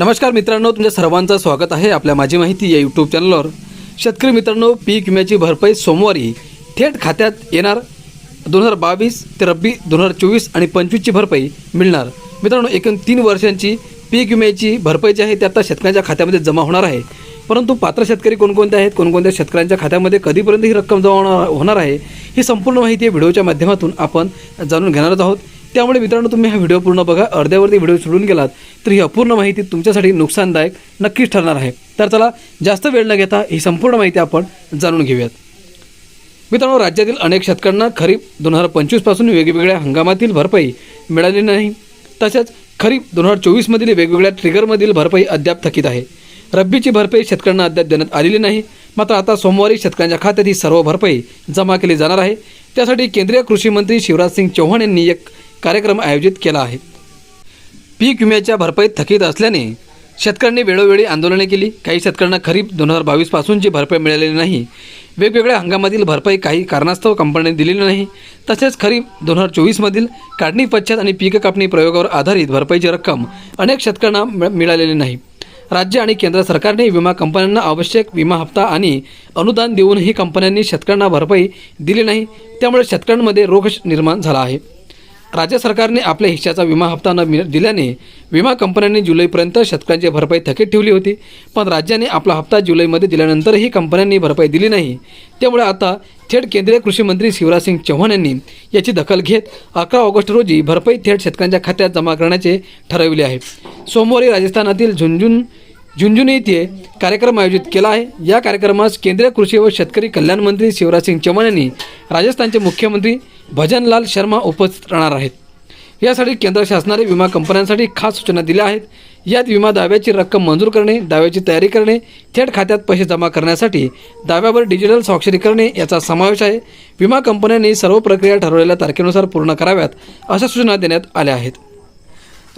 नमस्कार मित्रांनो तुमच्या सर्वांचं स्वागत आहे आपल्या माझी माहिती या यूट्यूब चॅनलवर शेतकरी मित्रांनो पीक विम्याची भरपाई सोमवारी थेट खात्यात येणार. दोन हजार बावीस ते रब्बी दोन हजार चोवीस आणि पंचवीसची भरपाई मिळणार. मित्रांनो एकूण तीन वर्षांची पीक विम्याची भरपाई जी आहे ती आता शेतकऱ्यांच्या खात्यामध्ये जमा होणार आहे. परंतु पात्र शेतकरी कोणकोणते आहेत कोणकोणत्या शेतकऱ्यांच्या खात्यामध्ये कधीपर्यंत ही रक्कम जमा होणार होणार आहे ही संपूर्ण माहिती या व्हिडिओच्या माध्यमातून आपण जाणून घेणारच आहोत. त्यामुळे मित्रांनो तुम्ही हा व्हिडिओ पूर्ण बघा. अर्ध्यावरती व्हिडिओ सोडून गेलात तर ही अपूर्ण माहिती तुमच्यासाठी नुकसानदायक नक्कीच ठरणार आहे. तर चला जास्त वेळ न घेता ही संपूर्ण माहिती आपण जाणून घेऊयात. मित्रांनो राज्यातील अनेक शेतकऱ्यांना खरीप दोन हजार पंचवीसपासून वेगवेगळ्या हंगामातील भरपाई मिळाली नाही. तसेच खरीप दोन हजार चोवीसमधील वेगवेगळ्या ट्रिगरमधील भरपाई अद्याप थकीत आहे. रब्बीची भरपाई शेतकऱ्यांना अद्याप देण्यात आलेली नाही. मात्र आता सोमवारी शेतकऱ्यांच्या खात्यात ही सर्व भरपाई जमा केली जाणार आहे. त्यासाठी केंद्रीय कृषी मंत्री शिवराज सिंग चौहान यांनी एक कार्यक्रम आयोजित केला आहे. पीक विम्याच्या भरपाईत थकीत असल्याने शेतकऱ्यांनी वेळोवेळी आंदोलने केली. काही शेतकऱ्यांना खरीप दोन हजार बावीसपासूनची भरपाई मिळालेली नाही वेगवेगळ्या हंगामातील भरपाई काही कारणास्तव कंपन्यांनी दिलेली नाही. तसेच खरीप दोन हजार चोवीसमधील काढणी पश्चात आणि पीक कापणी प्रयोगावर आधारित भरपाईची रक्कम अनेक शेतकऱ्यांना मिळालेली नाही. राज्य आणि केंद्र सरकारने विमा कंपन्यांना आवश्यक विमा हप्ता आणि अनुदान देऊनही कंपन्यांनी शेतकऱ्यांना भरपाई दिली नाही. त्यामुळे शेतकऱ्यांमध्ये रोष निर्माण झाला आहे. राज्य सरकारने आपल्या हिश्श्याचा विमा हप्ता न दिल्याने विमा कंपन्यांनी जुलैपर्यंत शेतकऱ्यांची भरपाई थकीत ठेवली होती. पण राज्याने आपला हप्ता जुलैमध्ये दिल्यानंतरही कंपन्यांनी भरपाई दिली नाही. त्यामुळे आता थेट केंद्रीय कृषी मंत्री शिवराज सिंग चौहान यांनी याची दखल घेत अकरा ऑगस्ट रोजी भरपाई थेट शेतकऱ्यांच्या खात्यात जमा करण्याचे ठरविले आहे. सोमवारी राजस्थानातील झुंझुन झुंझुनू येथे कार्यक्रम आयोजित केला आहे. या कार्यक्रमास केंद्रीय कृषी व शेतकरी कल्याण मंत्री शिवराज सिंग चौहान यांनी राजस्थानचे मुख्यमंत्री भजनलाल शर्मा उपस्थित राहणार आहेत. यासाठी केंद्र शासनाने विमा कंपन्यांसाठी खास सूचना दिल्या आहेत. यात विमा दाव्याची रक्कम मंजूर करणे दाव्याची तयारी करणे थेट खात्यात पैसे जमा करण्यासाठी दाव्यावर डिजिटल स्वाक्षरी करणे याचा समावेश आहे. विमा कंपन्यांनी सर्व प्रक्रिया ठरवलेल्या तारखेनुसार पूर्ण कराव्यात अशा सूचना देण्यात आल्या आहेत.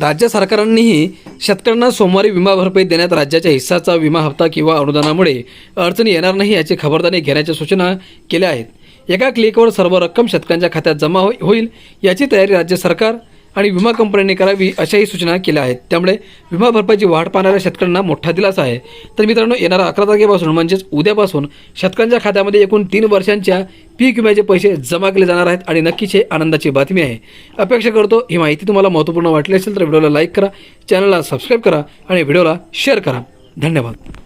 राज्य सरकारांनीही शेतकऱ्यांना सोमवारी विमा भरपाई देण्यात राज्याच्या हिस्साचा विमा हप्ता किंवा अनुदानामुळे अडचणी येणार नाही याची खबरदारी घेण्याच्या सूचना केल्या आहेत. एका क्लिकवर सर्व रक्कम शेतकऱ्यांच्या खात्यात जमा होई होईल याची तयारी राज्य सरकार आणि विमा कंपन्यांनी करावी अशाही सूचना केल्या आहेत. त्यामुळे विमा भरपाईची वाढ पाहणाऱ्या शेतकऱ्यांना मोठा दिलासा आहे. तर मित्रांनो येणाऱ्या अकरा तारखेपासून म्हणजेच उद्यापासून शेतकऱ्यांच्या खात्यामध्ये एकूण तीन वर्षांच्या पीक विम्याचे पैसे जमा केले जाणार आहेत आणि नक्कीच हे आनंदाची बातमी आहे. अपेक्षा करतो ही माहिती तुम्हाला महत्त्वपूर्ण वाटली असेल तर व्हिडिओला लाईक करा चॅनलला सबस्क्राईब करा आणि व्हिडिओला शेअर करा. धन्यवाद.